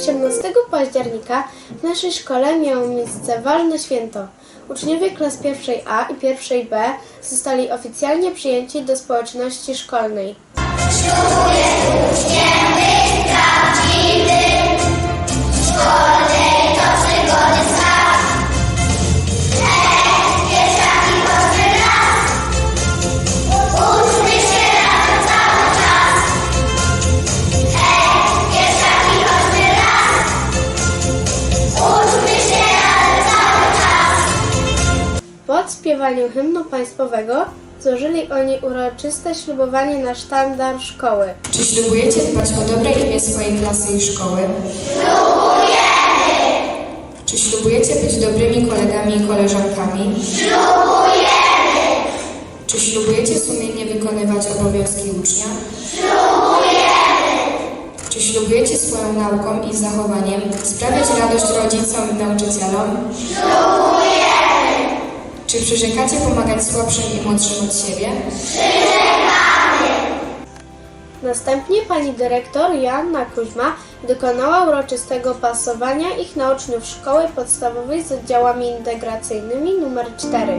18 października w naszej szkole miało miejsce ważne święto. Uczniowie klas pierwszej A i pierwszej B zostali oficjalnie przyjęci do społeczności szkolnej. Po odśpiewaniu hymnu państwowego złożyli oni uroczyste ślubowanie na sztandar szkoły. Czy ślubujecie dbać o dobre imię swojej klasy i szkoły? Czy ślubujecie być dobrymi kolegami i koleżankami? Czy ślubujecie sumiennie wykonywać obowiązki ucznia? Czy ślubujecie swoją nauką i zachowaniem sprawiać radość rodzicom i nauczycielom? Czy przyrzekacie pomagać słabszym i młodszym od siebie? Następnie pani dyrektor Joanna Kuźma dokonała uroczystego pasowania ich na uczniów szkoły podstawowej z oddziałami integracyjnymi nr 4.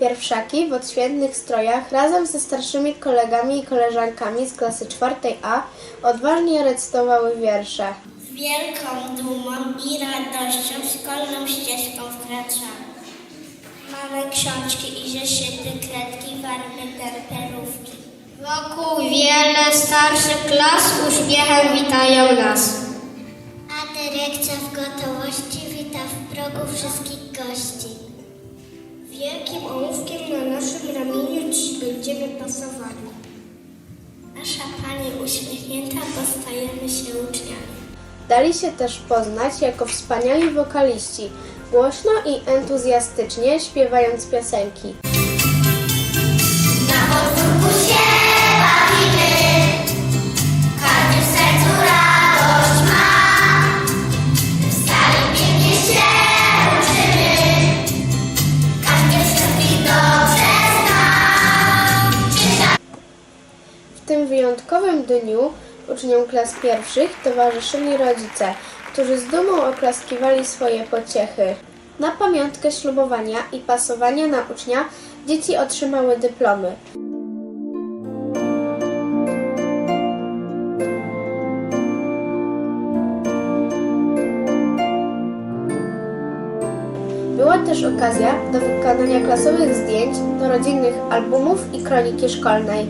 Pierwszaki w odświętnych strojach razem ze starszymi kolegami i koleżankami z klasy 4A odważnie recytowały wiersze. Z wielką dumą i radością szkolną ścieżką wkraczamy. Mamy książki i zeszyty, kredki, farby, perperówki. Wokół wiele starszych klas uśmiechem witają nas. A dyrekcja w gotowości wita w progu wszystkich gości. Wielkim dziś będziemy pasowani. Nasza Pani uśmiechnięta, bo stajemy się uczniami. Dali się też poznać jako wspaniali wokaliści, głośno i entuzjastycznie śpiewając piosenki. Wyjątkowym dniu uczniom klas pierwszych towarzyszyli rodzice, którzy z dumą oklaskiwali swoje pociechy. Na pamiątkę ślubowania i pasowania na ucznia dzieci otrzymały dyplomy. Była też okazja do wykonania klasowych zdjęć do rodzinnych albumów i kroniki szkolnej.